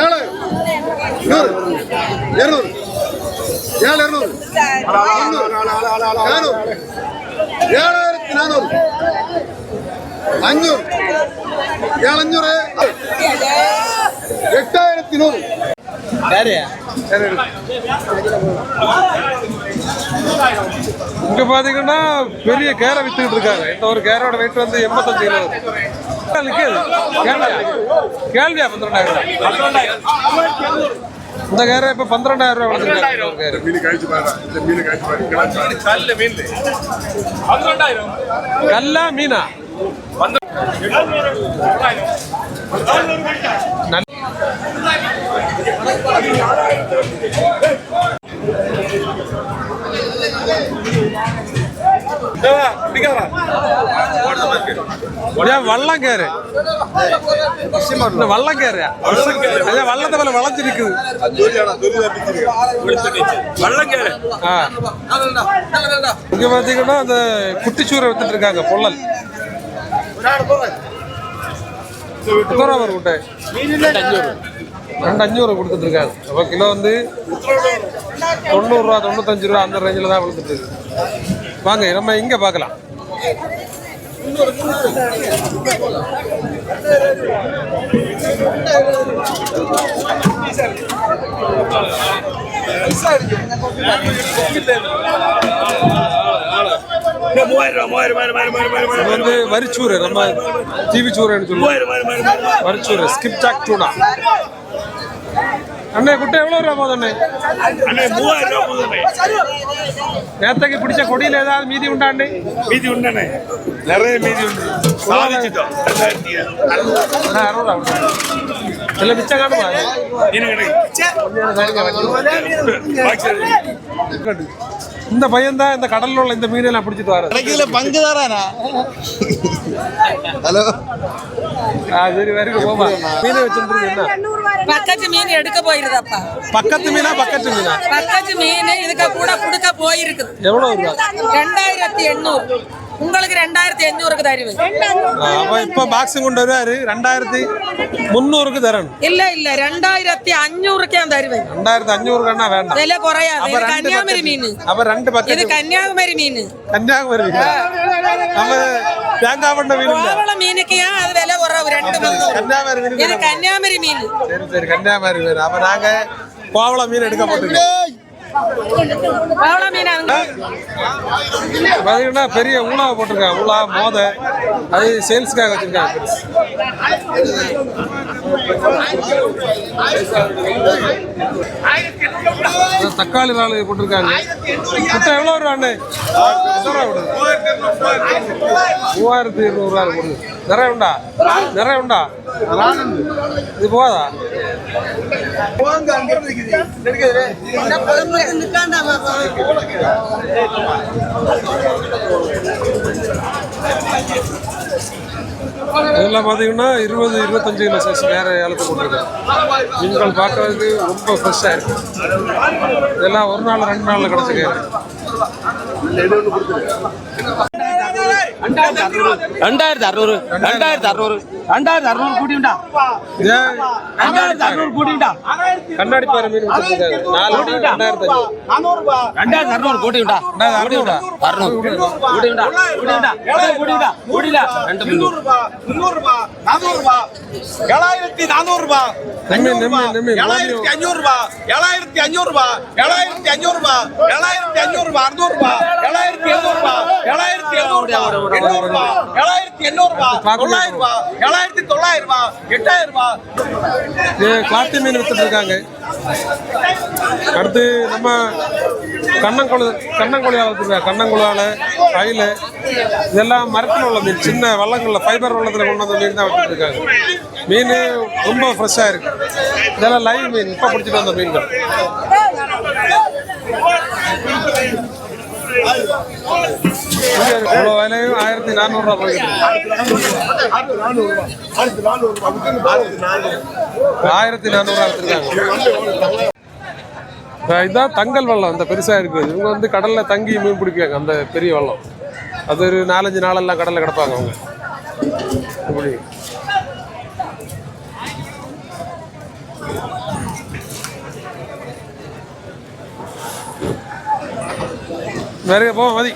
ஏழு நூறு இருநூறு ஏழு இருநூறு நானூறு ஏழாயிரத்தி நானூறு அஞ்சூறு ஏழு அஞ்சூறு எட்டாயிரத்தி நூறு இங்க பாத்தீங்கன்னா பெரிய கேரை வித்துக்கிட்டு இருக்காங்க இந்த ஒரு கேரோட வெயிட் வந்து எண்பத்தஞ்சு கிலோ நிற்காது கேள்வியா கேள்வியா பன்னிரெண்டாயிரம் இந்த கேரை இப்ப பன்னிரெண்டாயிரம் ரூபாய் வளர்த்துருக்காங்க ஒரு கேரை. மீன் கழிச்சு பாரு இந்த மீன் கழிச்சு பாரு கல்லு மீன் பன்னிரெண்டாயிரம் கல்லா மீனா நல்ல- ஏன் வள்ளம் கேரு இந்த வள்ளம் கேரு ஐயா வள்ளத்தை மேல வளைஞ்சு நிக்குது. வள்ளங்கேரு ஆ. இங்க பாத்தீங்கன்னா அந்த குட்டிச்சூரை வித்துட்டு இருக்காங்க பொள்ளல் குட்டை. ரெண்டு அஞ்சூறு கொடுத்துட்டு இருக்காங்க. அப்போ கிலோ வந்து தொண்ணூறுரூவா தொண்ணூத்தஞ்சு ரூபா அந்த ரேஞ்சில் தான் விழுந்துட்டு இருக்கு. வாங்க நம்ம இங்கே பார்க்கலாம். வந்து வரிச்சூறு நம்ம டிவி சூறுன்னு சொல்லுவோம். வரிச்சூறு ஸ்கிப் சாக் டூனா அண்ணே குட்டை எவ்வளோ ரூபா போதும் நேத்தைக்கு பிடிச்ச கொடியில் ஏதாவது மீதி உண்டா அண்ணே? மீதி உண்டனே நிறைய மீதி சாதிச்சிட்டோம். இல்லை மிச்சம் காணுமா இந்த பையன் தான் இந்த கடல்ல உள்ள இந்த மீனெல்லாம் பிடிச்சிட்டு வர கணக்கில பங்கு தாரானா ஹலோ? ஆ சரி வரைக்கும் போமா மீனை வச்சுருக்கு என்ன? பக்கத்து மீன் எடுக்க போயிருதாப்பா. பக்கத்து மீனா பக்கத்து மீனா? பக்கத்து மீன் இதுக்கு கூட குடுக்க போயிருக்குது. எவ்வளோ ரூபா ரெண்டாயிரத்தி எண்ணூறு. உங்களுக்கு ரெண்டாயிரத்தி எண்ணூறுக்கு தருவேன். ஆ, அப்ப இப்ப பாக்ஸ் கொண்டு வருவாரு. ரெண்டாயிரத்தி முந்நூறுக்கு தரணும். இல்ல இல்ல. ரெண்டாயிரத்தி அஞ்சூறுக்கே தருவேன். ரெண்டாயிரத்தி அஞ்சூறு கண்ணா வேண்டாம். விலை குறையாது. இது கன்னியாகுமரி மீன். அப்ப ரெண்டு இது பக்கத்து கன்னியாகுமரி மீன். கன்னியாகுமரி மீனா? நம்ம தேங்காய் பண்ண மீன் கோவள மீனுக்கு ஏன் அது விலை குறைவு? ரெண்டு முந்நூறு. கன்னியாகுமரி மீன் இது. கன்னியாகுமரி மீன். சரி சரி. கன்னியாகுமரி மீன். அப்ப நாங்க கோவள மீன் எடுக்க போட்டுருக்கோம் கோவள பாத்தீங்கன்னா பெரிய ஊழாவை போட்டிருக்காங்க ஊழா மோத. அது சேல்ஸ்க்காக வச்சிருக்காங்க ஆயிரத்தி தக்காளி நாள் போட்டிருக்காங்க. முட்டை எவ்வளோ ரூபா அண்ணே? மூவாயிரத்தி இருநூறுவா கொடுது நிறைய உண்டா? நிறைய உண்டா? இது போதா இதெல்லாம் பார்த்தீங்கன்னா இருபது இருபத்தஞ்சு கிலோ சைஸ் வேறு ஏலத்தை போட்டிருக்காங்க. மீன்கள் பார்க்கறதுக்கு ரொம்ப ஃப்ரெஷ்ஷாக இருக்கு. இதெல்லாம் ஒரு நாள் ரெண்டு நாளில் கிடச்ச ரெண்டாயிரத்தி அறுநூறு. ரெண்டாயிரத்தி அறுநூறு. ரெண்டாயிரத்தி அறுநூறு கூட்டிண்டா ரெண்டாயிரத்தி அறுநூறு கூட்டிண்டா கண்ணாடி பாறை மீன் மீன் ரெண்டாயிரத்தி அஞ்சூறு அறுநூறு கூட்டிண்டா அறுநூறா. அறுநூறு. கூட்டிண்டா கூட்டிண்டா கூட்டிண்டா கூட்டிண்டா ரெண்டு முந்நூறு முந்நூறுபா நானூறுபா ஏழாயிரத்தி நெம்மி. நெம்மி ஏழாயிரத்தி அஞ்சூறுபா ஏழாயிரத்தி அஞ்சூறுபா ஏழாயிரத்தி அஞ்சூறுபா அறுநூறுபா ஏழாயிரத்தி எழுநூறுபா ஏழாயிரத்தி தொள்ளாயிரம் ஏழாயிரத்தி எட்டாயிரம் ரூபா. கிளாத்தி மீன் வித்துட்டு இருக்காங்க. அடுத்து நம்ம கண்ணங்குழு கண்ணங்குழியால வச்சுருக்காங்க கண்ணங்குழால அயில இதெல்லாம் மரத்தில் உள்ள மீன் சின்ன வள்ளங்களில் ஃபைபர் வள்ளத்தில் கொண்டு வந்த மீன் தான் வச்சுட்டு இருக்காங்க. மீன் ரொம்ப ஃப்ரெஷ்ஷாக இருக்கு. இதெல்லாம் லைவ் மீன் இப்போ பிடிச்சிட்டு வந்த மீன்கள். நானூறுரூவா ஆயிரத்தி நானூறுரூவா எடுத்துருக்காங்க இதான் தங்கல் வள்ளம் அந்த பெருசாக இருக்குது. இவங்க வந்து கடலில் தங்கி மீன் பிடிக்காங்க அந்த பெரிய வள்ளம். அது ஒரு நாலஞ்சு நாளெல்லாம் கடலில் கிடப்பாங்க அவங்க. நிறைய போக போ மதி?